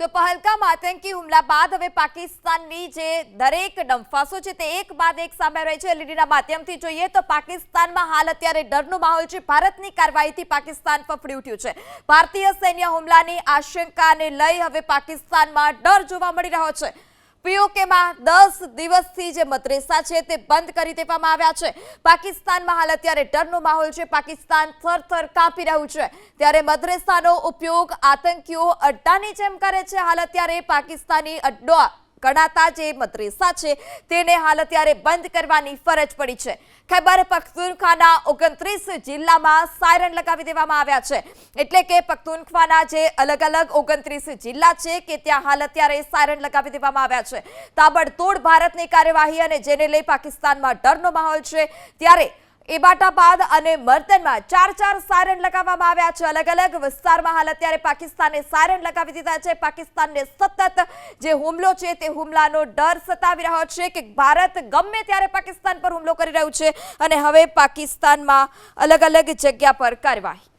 તો પહલગામ આતંકી હુમલા બાદ હવે પાકિસ્તાનની જે દરેક ડંફાસો છે તે એક બાદ એક સામે રહી છે. એલઈડીના માધ્યમથી જોઈએ તો પાકિસ્તાનમાં હાલ અત્યારે ડરનો માહોલ છે. ભારતની કાર્યવાહીથી પાકિસ્તાન ફફડી ઉઠ્યું છે. ભારતીય સૈન્ય હુમલાની આશંકાને લઈ હવે પાકિસ્તાનમાં ડર જોવા મળી રહ્યો છે. પીઓકેમાં દસ દિવસથી જે મદ્રેસા છે તે બંધ કરી દેવામાં આવ્યા છે. પાકિસ્તાનમાં હાલ અત્યારે ડરનો માહોલ છે. પાકિસ્તાન થરથર કાપી રહ્યું છે. ત્યારે મદ્રેસાનો ઉપયોગ આતંકીઓ અડ્ડાની જેમ કરે છે. હાલ અત્યારે પાકિસ્તાની અડ્ડો ગણાતા જે મદ્રેસા છે, તેને હાલ અત્યારે બંધ કરવાની ફરજ પડી છે. ખૈબર પખ્તુનખ્વાના ઓગણત્રીસ જિલ્લામાં સાયરન લગાવી દેવામાં આવ્યા છે. એટલે કે પખ્તુનખ્વાના જે અલગ અલગ ઓગણત્રીસ જિલ્લા છે કે ત્યાં હાલ અત્યારે સાયરન લગાવી દેવામાં આવ્યા છે. તાબડતોડ ભારતની કાર્યવાહી અને જેને લઈ પાકિસ્તાનમાં ડરનો માહોલ છે, ત્યારે એબાટાબાદ અને મર્દનમાં ચાર ચાર સાયરન લગાવવામાં આવ્યા છે. અલગ અલગ વિસ્તારમાં હાલ અત્યારે પાકિસ્તાને સાયરન લગાવી દીધા છે. પાકિસ્તાનને સતત જે હુમલો છે તે હુમલાનો ડર સતાવી રહ્યો છે કે ભારત ગમે ત્યારે પાકિસ્તાન પર હુમલો કરી રહ્યું છે અને હવે પાકિસ્તાનમાં અલગ અલગ જગ્યા પર કાર્યવાહી.